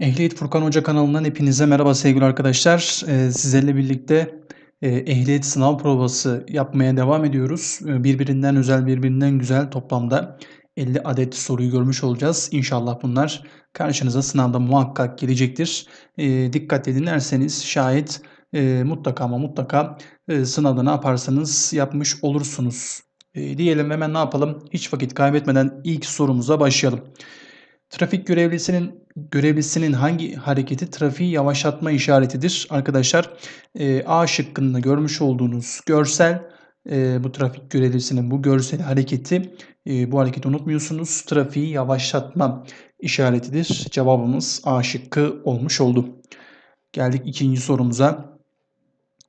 Ehliyet Furkan Hoca kanalından hepinize merhaba sevgili arkadaşlar. Ee, sizlerle birlikte e, ehliyet sınav provası yapmaya devam ediyoruz. Ee, birbirinden özel, birbirinden güzel toplamda 50 adet soruyu görmüş olacağız. İnşallah bunlar karşınıza sınavda muhakkak gelecektir. E, dikkat dinlerseniz şayet e, mutlaka ama mutlaka e, sınavda ne yaparsanız yapmış olursunuz. E, diyelim hemen ne yapalım? Hiç vakit kaybetmeden ilk sorumuza başlayalım. Trafik görevlisinin görevlisinin hangi hareketi trafiği yavaşlatma işaretidir? Arkadaşlar e, A şıkkında görmüş olduğunuz görsel e, bu trafik görevlisinin bu görsel hareketi e, bu hareketi unutmuyorsunuz. Trafiği yavaşlatma işaretidir. Cevabımız A şıkkı olmuş oldu. Geldik ikinci sorumuza.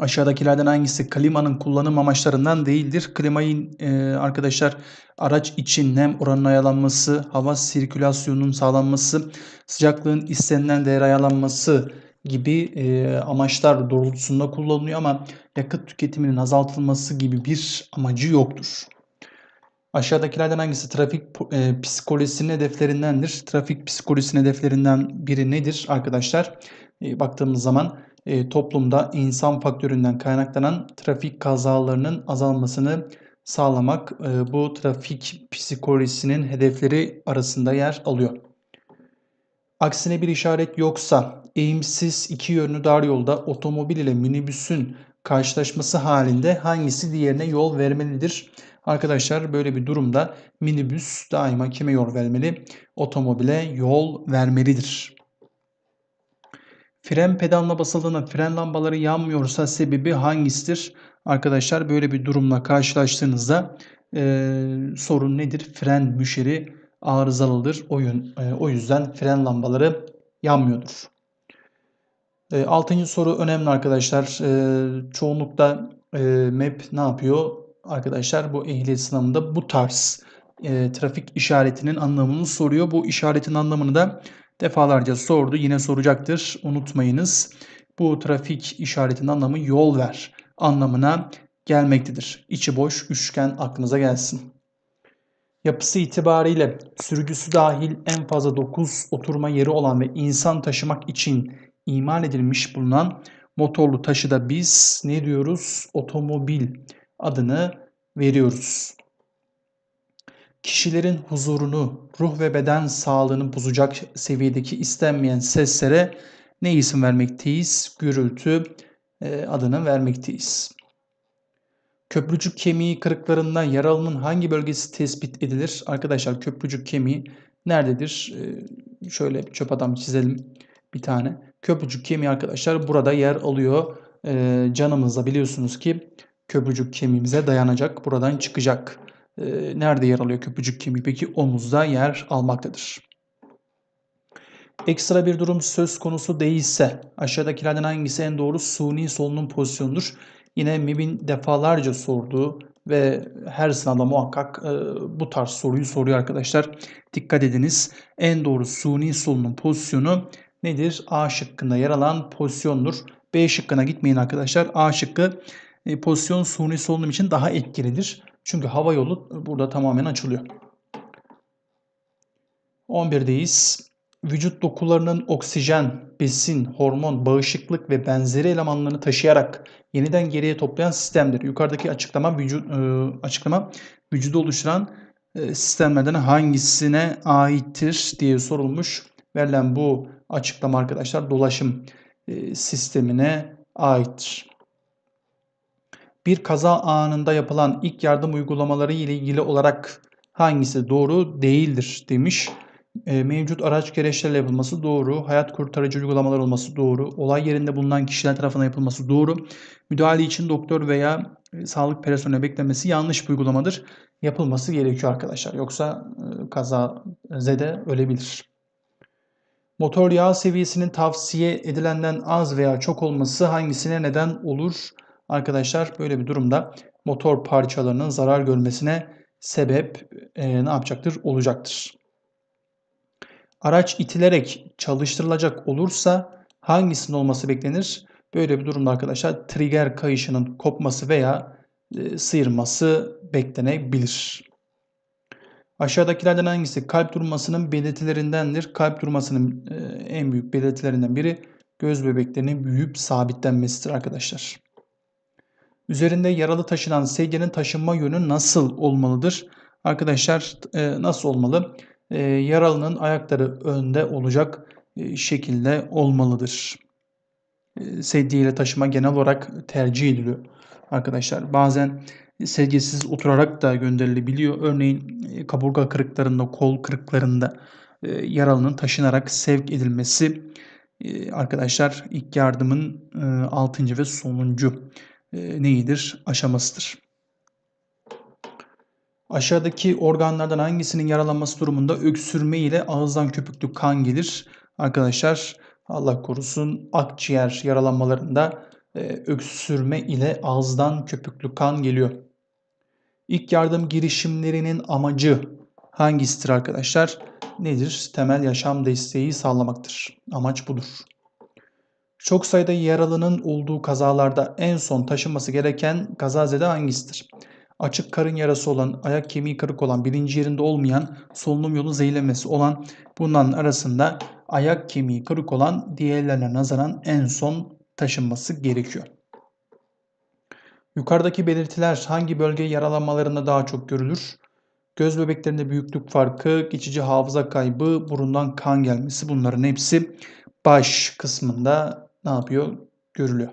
Aşağıdakilerden hangisi klimanın kullanım amaçlarından değildir? Klimayı e, arkadaşlar araç için nem oranının ayarlanması, hava sirkülasyonunun sağlanması, sıcaklığın istenilen değer ayarlanması gibi e, amaçlar doğrultusunda kullanılıyor ama yakıt tüketiminin azaltılması gibi bir amacı yoktur. Aşağıdakilerden hangisi trafik e, psikolojisinin hedeflerindendir? Trafik psikolojisinin hedeflerinden biri nedir arkadaşlar? E, baktığımız zaman e, toplumda insan faktöründen kaynaklanan trafik kazalarının azalmasını sağlamak e, bu trafik psikolojisinin hedefleri arasında yer alıyor. Aksine bir işaret yoksa eğimsiz iki yönlü dar yolda otomobil ile minibüsün karşılaşması halinde hangisi diğerine yol vermelidir? Arkadaşlar böyle bir durumda minibüs daima kime yol vermeli? Otomobile yol vermelidir. Fren pedalına basıldığında fren lambaları yanmıyorsa sebebi hangisidir? Arkadaşlar böyle bir durumla karşılaştığınızda e, sorun nedir? Fren müşeri arızalıdır. O, yön, e, o yüzden fren lambaları yanmıyordur. E, altıncı soru önemli arkadaşlar. E, çoğunlukla e, MEP ne yapıyor? Arkadaşlar bu ehliyet sınavında bu tarz e, trafik işaretinin anlamını soruyor. Bu işaretin anlamını da defalarca sordu. Yine soracaktır. Unutmayınız. Bu trafik işaretinin anlamı yol ver anlamına gelmektedir. İçi boş üçgen aklınıza gelsin. Yapısı itibariyle sürücüsü dahil en fazla 9 oturma yeri olan ve insan taşımak için imal edilmiş bulunan motorlu taşıda biz ne diyoruz? Otomobil adını veriyoruz kişilerin huzurunu, ruh ve beden sağlığını bozacak seviyedeki istenmeyen seslere ne isim vermekteyiz? Gürültü e, adını vermekteyiz. Köprücük kemiği kırıklarından yaralının hangi bölgesi tespit edilir? Arkadaşlar köprücük kemiği nerededir? E, şöyle çöp adam çizelim bir tane. Köprücük kemiği arkadaşlar burada yer alıyor. E, canımızda biliyorsunuz ki köprücük kemiğimize dayanacak. Buradan çıkacak. Ee, nerede yer alıyor köprücük kemiği? Peki omuzda yer almaktadır. Ekstra bir durum söz konusu değilse aşağıdakilerden hangisi en doğru suni solunum pozisyonudur? Yine MIB'in defalarca sorduğu ve her sınavda muhakkak e, bu tarz soruyu soruyor arkadaşlar. Dikkat ediniz. En doğru suni solunum pozisyonu nedir? A şıkkında yer alan pozisyondur. B şıkkına gitmeyin arkadaşlar. A şıkkı e, pozisyon suni solunum için daha etkilidir. Çünkü hava yolu burada tamamen açılıyor. 11'deyiz. Vücut dokularının oksijen, besin, hormon, bağışıklık ve benzeri elemanlarını taşıyarak yeniden geriye toplayan sistemdir. Yukarıdaki açıklama vücut e, açıklama vücudu oluşturan e, sistemlerden hangisine aittir diye sorulmuş. Verilen bu açıklama arkadaşlar dolaşım e, sistemine aittir bir kaza anında yapılan ilk yardım uygulamaları ile ilgili olarak hangisi doğru değildir demiş. E, mevcut araç gereçlerle yapılması doğru. Hayat kurtarıcı uygulamalar olması doğru. Olay yerinde bulunan kişiler tarafından yapılması doğru. Müdahale için doktor veya e, sağlık personeli beklemesi yanlış bir uygulamadır. Yapılması gerekiyor arkadaşlar. Yoksa e, kaza zede ölebilir. Motor yağ seviyesinin tavsiye edilenden az veya çok olması hangisine neden olur? Arkadaşlar böyle bir durumda motor parçalarının zarar görmesine sebep e, ne yapacaktır? Olacaktır. Araç itilerek çalıştırılacak olursa hangisinin olması beklenir? Böyle bir durumda arkadaşlar trigger kayışının kopması veya e, sıyırması beklenebilir. Aşağıdakilerden hangisi kalp durmasının belirtilerindendir? Kalp durmasının e, en büyük belirtilerinden biri göz bebeklerinin büyüyüp sabitlenmesidir arkadaşlar. Üzerinde yaralı taşınan sedyenin taşınma yönü nasıl olmalıdır? Arkadaşlar e, nasıl olmalı? E, yaralının ayakları önde olacak e, şekilde olmalıdır. E, sedye ile taşıma genel olarak tercih ediliyor arkadaşlar. Bazen sedyesiz oturarak da gönderilebiliyor. Örneğin kaburga kırıklarında, kol kırıklarında yaralının taşınarak sevk edilmesi arkadaşlar ilk yardımın e, 6. ve sonuncu neyidir? Aşamasıdır. Aşağıdaki organlardan hangisinin yaralanması durumunda öksürme ile ağızdan köpüklü kan gelir? Arkadaşlar Allah korusun akciğer yaralanmalarında e, öksürme ile ağızdan köpüklü kan geliyor. İlk yardım girişimlerinin amacı hangisidir arkadaşlar? Nedir? Temel yaşam desteği sağlamaktır. Amaç budur. Çok sayıda yaralının olduğu kazalarda en son taşınması gereken kazazede hangisidir? Açık karın yarası olan, ayak kemiği kırık olan, bilinci yerinde olmayan, solunum yolu zehirlenmesi olan bunların arasında ayak kemiği kırık olan diğerlerine nazaran en son taşınması gerekiyor. Yukarıdaki belirtiler hangi bölge yaralanmalarında daha çok görülür? Göz bebeklerinde büyüklük farkı, geçici hafıza kaybı, burundan kan gelmesi bunların hepsi baş kısmında ne yapıyor? Görülüyor.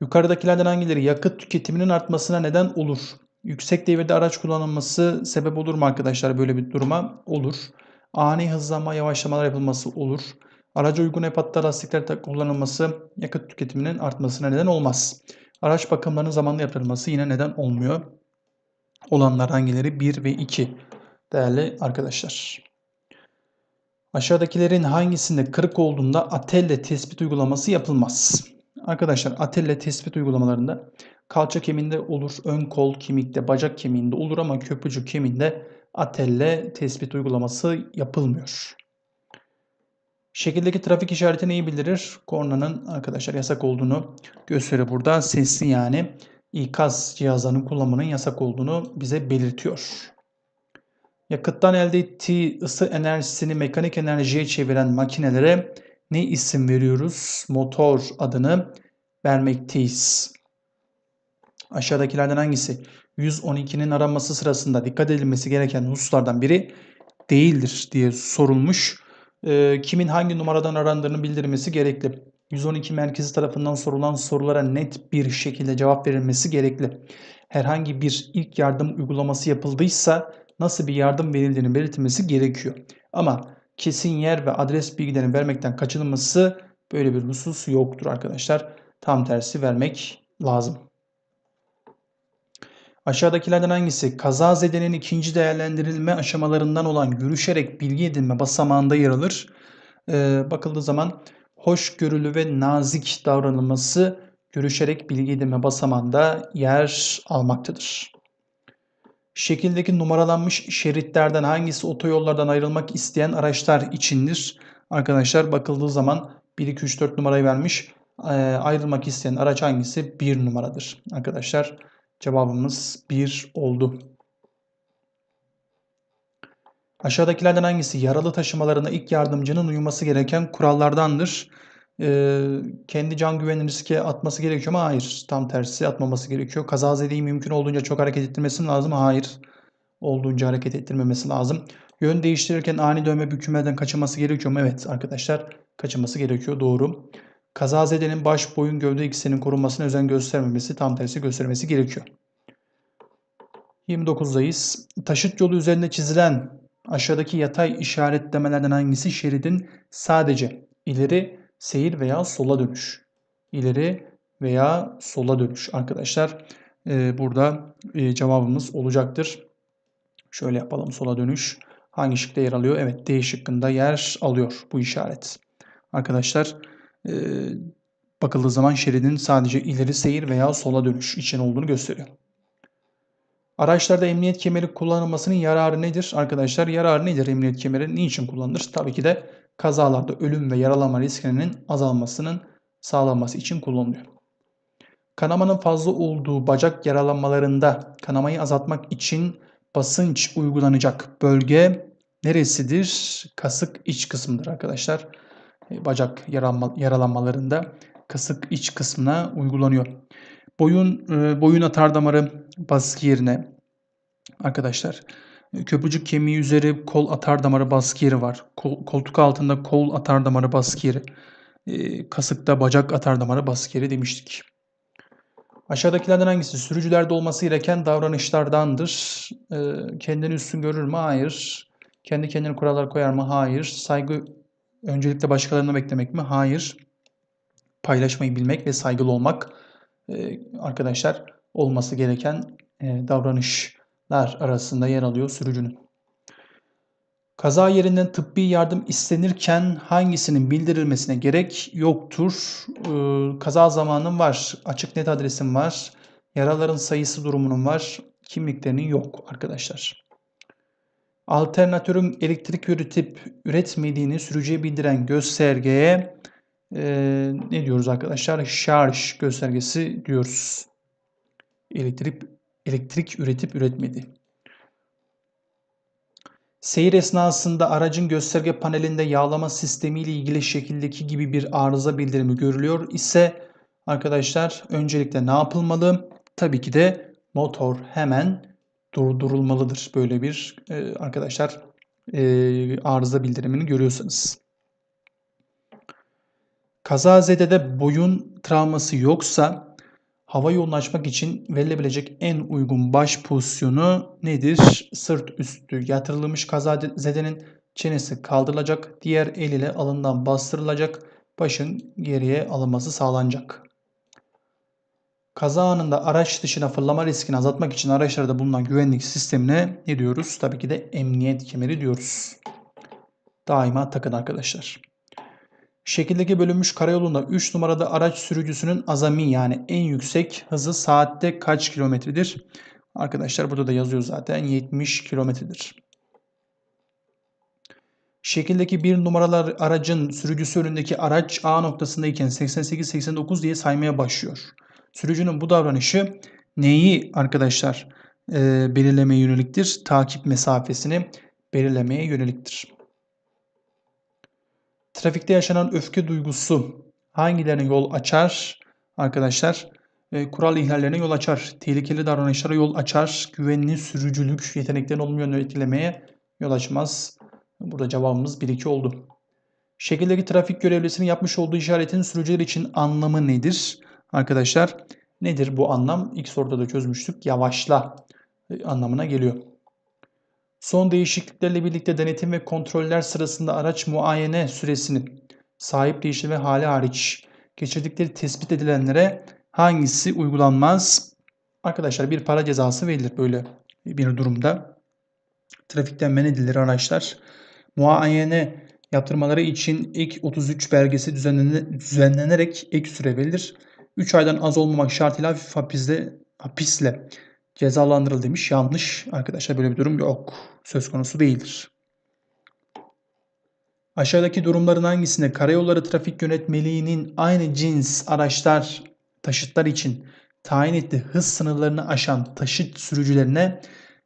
Yukarıdakilerden hangileri yakıt tüketiminin artmasına neden olur? Yüksek devirde araç kullanılması sebep olur mu arkadaşlar böyle bir duruma? Olur. Ani hızlanma yavaşlamalar yapılması olur. Araca uygun epatta lastikler kullanılması yakıt tüketiminin artmasına neden olmaz. Araç bakımlarının zamanlı yapılması yine neden olmuyor. Olanlar hangileri? 1 ve 2 değerli arkadaşlar. Aşağıdakilerin hangisinde kırık olduğunda atelle tespit uygulaması yapılmaz? Arkadaşlar atelle tespit uygulamalarında kalça kemiğinde olur, ön kol kemikte, bacak kemiğinde olur ama köprücük kemiğinde atelle tespit uygulaması yapılmıyor. Şekildeki trafik işareti neyi bildirir? Kornanın arkadaşlar yasak olduğunu gösteriyor burada. Sesli yani ikaz cihazlarının kullanımının yasak olduğunu bize belirtiyor. Yakıttan elde ettiği ısı enerjisini mekanik enerjiye çeviren makinelere ne isim veriyoruz? Motor adını vermekteyiz. Aşağıdakilerden hangisi 112'nin aranması sırasında dikkat edilmesi gereken hususlardan biri değildir diye sorulmuş. E, kimin hangi numaradan arandığını bildirmesi gerekli. 112 merkezi tarafından sorulan sorulara net bir şekilde cevap verilmesi gerekli. Herhangi bir ilk yardım uygulaması yapıldıysa nasıl bir yardım verildiğini belirtilmesi gerekiyor. Ama kesin yer ve adres bilgilerini vermekten kaçınılması böyle bir husus yoktur arkadaşlar. Tam tersi vermek lazım. Aşağıdakilerden hangisi kazazedenin ikinci değerlendirilme aşamalarından olan görüşerek bilgi edinme basamağında yer alır? Ee, bakıldığı zaman hoşgörülü ve nazik davranılması görüşerek bilgi edinme basamağında yer almaktadır. Şekildeki numaralanmış şeritlerden hangisi otoyollardan ayrılmak isteyen araçlar içindir? Arkadaşlar bakıldığı zaman 1, 2, 3, 4 numarayı vermiş. Ee, ayrılmak isteyen araç hangisi? 1 numaradır. Arkadaşlar cevabımız 1 oldu. Aşağıdakilerden hangisi yaralı taşımalarına ilk yardımcının uyması gereken kurallardandır? Ee, kendi can güvenini riske atması gerekiyor ama hayır. Tam tersi atmaması gerekiyor. Kazazedeyi mümkün olduğunca çok hareket ettirmesi lazım? Hayır. Olduğunca hareket ettirmemesi lazım. Yön değiştirirken ani dönme bükülmeden kaçınması gerekiyor mu? Evet arkadaşlar kaçınması gerekiyor. Doğru. Kazazedenin baş, boyun, gövde ikisinin korunmasına özen göstermemesi, tam tersi göstermesi gerekiyor. 29'dayız. Taşıt yolu üzerinde çizilen aşağıdaki yatay işaretlemelerden hangisi şeridin sadece ileri seyir veya sola dönüş. İleri veya sola dönüş arkadaşlar. E, burada e, cevabımız olacaktır. Şöyle yapalım sola dönüş. Hangi şıkta yer alıyor? Evet D şıkkında yer alıyor bu işaret. Arkadaşlar e, bakıldığı zaman şeridin sadece ileri seyir veya sola dönüş için olduğunu gösteriyor. Araçlarda emniyet kemeri kullanılmasının yararı nedir? Arkadaşlar yararı nedir emniyet kemeri? Niçin kullanılır? Tabii ki de kazalarda ölüm ve yaralanma riskinin azalmasının sağlanması için kullanılıyor. Kanamanın fazla olduğu bacak yaralanmalarında kanamayı azaltmak için basınç uygulanacak bölge neresidir? Kasık iç kısmıdır arkadaşlar. E, bacak yaralanma, yaralanmalarında kasık iç kısmına uygulanıyor. Boyun e, boyun baskı yerine arkadaşlar köprücük kemiği üzeri kol atar damarı baskı yeri var. Kol, koltuk altında kol atar damarı baskı yeri. E, kasıkta bacak atar damarı baskı yeri demiştik. Aşağıdakilerden hangisi sürücülerde olması gereken davranışlardandır? E, kendini üstün görür mü? Hayır. Kendi kendine kurallar koyar mı? Hayır. Saygı öncelikle başkalarına beklemek mi? Hayır. Paylaşmayı bilmek ve saygılı olmak e, arkadaşlar olması gereken e, davranışlar arasında yer alıyor sürücünün. Kaza yerinden tıbbi yardım istenirken hangisinin bildirilmesine gerek yoktur? Ee, kaza zamanım var, açık net adresim var, yaraların sayısı durumunun var, kimliklerinin yok arkadaşlar. Alternatörün elektrik üretip üretmediğini sürücüye bildiren göstergeye e, ne diyoruz arkadaşlar? Şarj göstergesi diyoruz. Elektrik elektrik üretip üretmedi. Seyir esnasında aracın gösterge panelinde yağlama sistemi ile ilgili şekildeki gibi bir arıza bildirimi görülüyor ise arkadaşlar öncelikle ne yapılmalı? Tabii ki de motor hemen durdurulmalıdır. Böyle bir e, arkadaşlar e, arıza bildirimini görüyorsanız. Kazazedede boyun travması yoksa hava yolunu açmak için verilebilecek en uygun baş pozisyonu nedir? Sırt üstü yatırılmış kazazedenin çenesi kaldırılacak, diğer el ile alından bastırılacak, başın geriye alınması sağlanacak. Kaza anında araç dışına fırlama riskini azaltmak için araçlarda bulunan güvenlik sistemine ne diyoruz? Tabii ki de emniyet kemeri diyoruz. Daima takın arkadaşlar. Şekildeki bölünmüş karayolunda 3 numarada araç sürücüsünün azami yani en yüksek hızı saatte kaç kilometredir? Arkadaşlar burada da yazıyor zaten 70 kilometredir. Şekildeki bir numaralar aracın sürücüsü önündeki araç A noktasındayken 88-89 diye saymaya başlıyor. Sürücünün bu davranışı neyi arkadaşlar e, belirlemeye yöneliktir? Takip mesafesini belirlemeye yöneliktir. Trafikte yaşanan öfke duygusu hangilerine yol açar? Arkadaşlar e, kural ihlallerine yol açar. Tehlikeli davranışlara yol açar. Güvenli sürücülük yeteneklerin olumlu yönde etkilemeye yol açmaz. Burada cevabımız 1-2 oldu. Şekildeki trafik görevlisinin yapmış olduğu işaretin sürücüler için anlamı nedir? Arkadaşlar nedir bu anlam? İlk soruda da çözmüştük. Yavaşla e, anlamına geliyor. Son değişikliklerle birlikte denetim ve kontroller sırasında araç muayene süresini sahip değiştirme hali hariç geçirdikleri tespit edilenlere hangisi uygulanmaz? Arkadaşlar bir para cezası verilir böyle bir durumda. Trafikten men edilir araçlar. Muayene yaptırmaları için ek 33 belgesi düzenlenerek ek süre verilir. 3 aydan az olmamak şartıyla hapisle, hapisle cezalandırıl demiş. Yanlış. Arkadaşlar böyle bir durum yok. Söz konusu değildir. Aşağıdaki durumların hangisinde karayolları trafik yönetmeliğinin aynı cins araçlar, taşıtlar için tayin ettiği hız sınırlarını aşan taşıt sürücülerine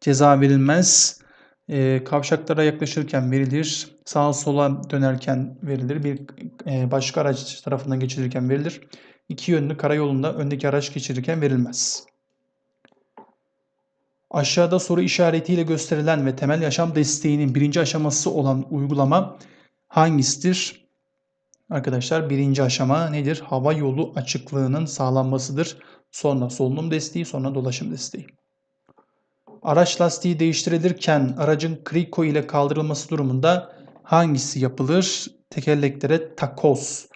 ceza verilmez. E, kavşaklara yaklaşırken verilir. Sağa sola dönerken verilir. Bir e, başka araç tarafından geçirirken verilir. İki yönlü karayolunda öndeki araç geçirirken verilmez. Aşağıda soru işaretiyle gösterilen ve temel yaşam desteğinin birinci aşaması olan uygulama hangisidir? Arkadaşlar birinci aşama nedir? Hava yolu açıklığının sağlanmasıdır. Sonra solunum desteği, sonra dolaşım desteği. Araç lastiği değiştirilirken aracın kriko ile kaldırılması durumunda hangisi yapılır? Tekerleklere takoz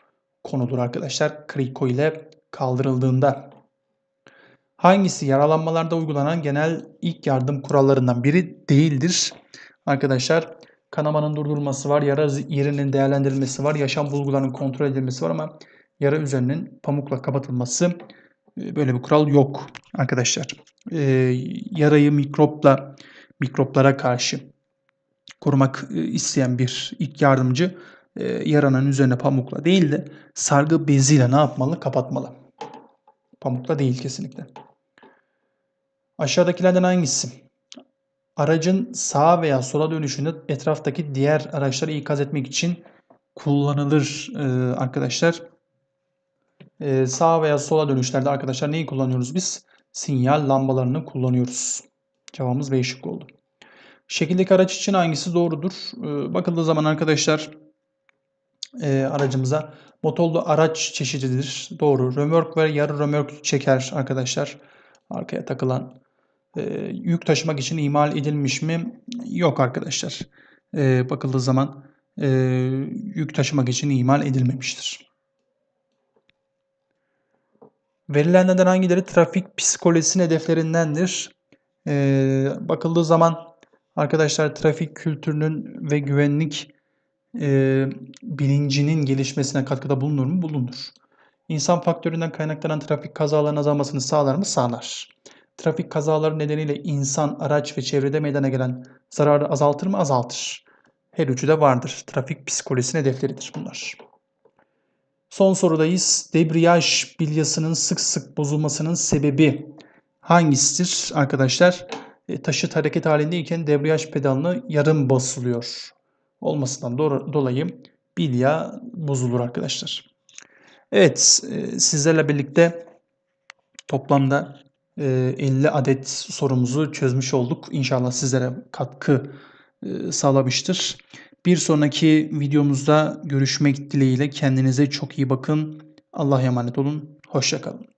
konulur arkadaşlar kriko ile kaldırıldığında. Hangisi yaralanmalarda uygulanan genel ilk yardım kurallarından biri değildir? Arkadaşlar kanamanın durdurulması var, yara yerinin değerlendirilmesi var, yaşam bulgularının kontrol edilmesi var ama yara üzerinin pamukla kapatılması e, böyle bir kural yok arkadaşlar. Ee, yarayı mikropla mikroplara karşı korumak e, isteyen bir ilk yardımcı e, yaranın üzerine pamukla değil de sargı beziyle ne yapmalı? Kapatmalı. Pamukla değil kesinlikle. Aşağıdakilerden hangisi? aracın sağa veya sola dönüşünde etraftaki diğer araçları ikaz etmek için kullanılır e, arkadaşlar. E, sağa veya sola dönüşlerde arkadaşlar neyi kullanıyoruz biz? Sinyal lambalarını kullanıyoruz. Cevabımız B şıkkı oldu. Şekildeki araç için hangisi doğrudur? E, bakıldığı zaman arkadaşlar e, aracımıza motorlu araç çeşididir. Doğru. Römork ve yarı römork çeker arkadaşlar. Arkaya takılan. E, yük taşımak için imal edilmiş mi? Yok arkadaşlar. E, bakıldığı zaman e, yük taşımak için imal edilmemiştir. Verilenlerden hangileri trafik psikolojisinin hedeflerindendir? E, bakıldığı zaman arkadaşlar trafik kültürünün ve güvenlik e, bilincinin gelişmesine katkıda bulunur mu? Bulunur. İnsan faktöründen kaynaklanan trafik kazalarının azalmasını sağlar mı? Sağlar. Trafik kazaları nedeniyle insan, araç ve çevrede meydana gelen zararı azaltır mı? Azaltır. Her üçü de vardır. Trafik psikolojisinin hedefleridir bunlar. Son sorudayız. Debriyaj bilyasının sık sık bozulmasının sebebi hangisidir arkadaşlar? E, taşıt hareket halindeyken debriyaj pedalını yarım basılıyor olmasından dolayı bilya bozulur arkadaşlar. Evet e, sizlerle birlikte toplamda 50 e, adet sorumuzu çözmüş olduk. İnşallah sizlere katkı e, sağlamıştır. Bir sonraki videomuzda görüşmek dileğiyle kendinize çok iyi bakın. Allah'a emanet olun. Hoşçakalın.